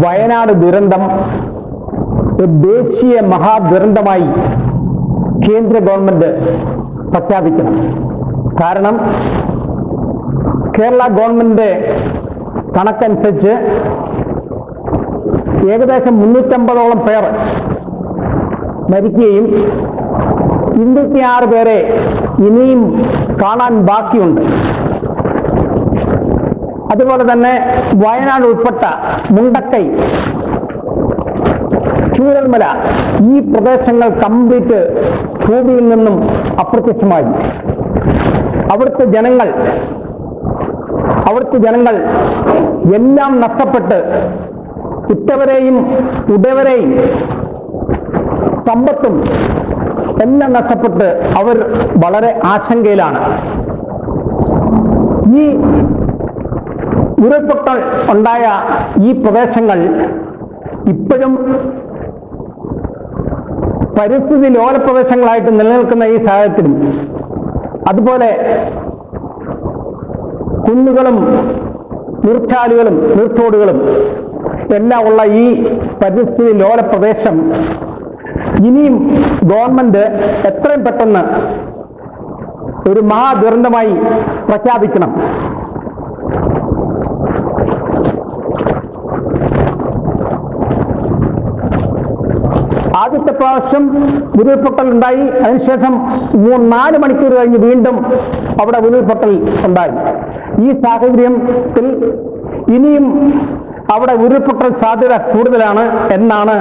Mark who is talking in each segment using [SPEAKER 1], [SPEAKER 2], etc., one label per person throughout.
[SPEAKER 1] വയനാട് ദുരന്തം ദേശീയ മഹാദുരന്തമായി കേന്ദ്ര ഗവൺമെന്റ് പ്രഖ്യാപിക്കണം കാരണം കേരള ഗവൺമെന്റ് കണക്കനുസരിച്ച് ഏകദേശം മുന്നൂറ്റമ്പതോളം പേർ മരിക്കുകയും ഇരുന്നൂറ്റിയാറ് പേരെ ഇനിയും കാണാൻ ബാക്കിയുണ്ട്. അതുപോലെ തന്നെ വയനാട് ഉൾപ്പെട്ട മുണ്ടക്കൈ ചൂരൽമല ഈ പ്രദേശങ്ങൾ കംപ്ലീറ്റ് ഭൂമിയിൽ നിന്നും അപ്രത്യക്ഷമായി. അവിടുത്തെ ജനങ്ങൾ അവിടുത്തെ ജനങ്ങൾ എല്ലാം നഷ്ടപ്പെട്ട് ഉറ്റവരെയും ഉടവരെയും സമ്പത്തും എല്ലാം നഷ്ടപ്പെട്ട് അവർ വളരെ ആശങ്കയിലാണ്. ഈ ഉരുൾപൊട്ടൽ ഉണ്ടായ ഈ പ്രദേശങ്ങൾ ഇപ്പോഴും പരിസ്ഥിതി ലോല പ്രദേശങ്ങളായിട്ട് നിലനിൽക്കുന്ന ഈ സാഹചര്യത്തിലും അതുപോലെ കുന്നുകളും നീർച്ചാലുകളും നീർത്തോടുകളും എല്ലാം ഉള്ള ഈ പരിസ്ഥിതി ലോല പ്രദേശം ഇനിയും ഗവൺമെന്റ് എത്രയും പെട്ടെന്ന് ഒരു മഹാദുരന്തമായി പ്രഖ്യാപിക്കണം. ആദ്യത്തെ പ്രാവശ്യം ഉരുൾപൊട്ടൽ ഉണ്ടായി. അതിനുശേഷം മൂന്ന് നാല് മണിക്കൂർ കഴിഞ്ഞ് വീണ്ടും അവിടെ ഉരുൾപൊട്ടൽ ഉണ്ടായി. ഈ സാഹചര്യത്തിൽ ഇനിയും അവിടെ ഉരുൾപൊട്ടൽ സാധ്യത കൂടുതലാണ് എന്നാണ്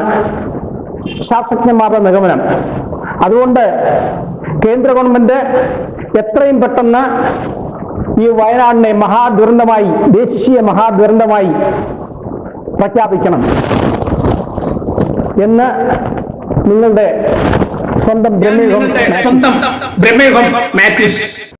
[SPEAKER 1] ശാസ്ത്രജ്ഞന്മാരുടെ നിഗമനം. അതുകൊണ്ട് കേന്ദ്ര ഗവൺമെന്റ് എത്രയും പെട്ടെന്ന് ഈ വയനാടിനെ മഹാദുരന്തമായി ദേശീയ മഹാദുരന്തമായി പ്രഖ്യാപിക്കണം എന്ന് നിങ്ങളുടെ സ്വന്തം ബ്രഹ്മയുഗം
[SPEAKER 2] സ്വന്തം ബ്രഹ്മയുഗം മാത്യൂസ്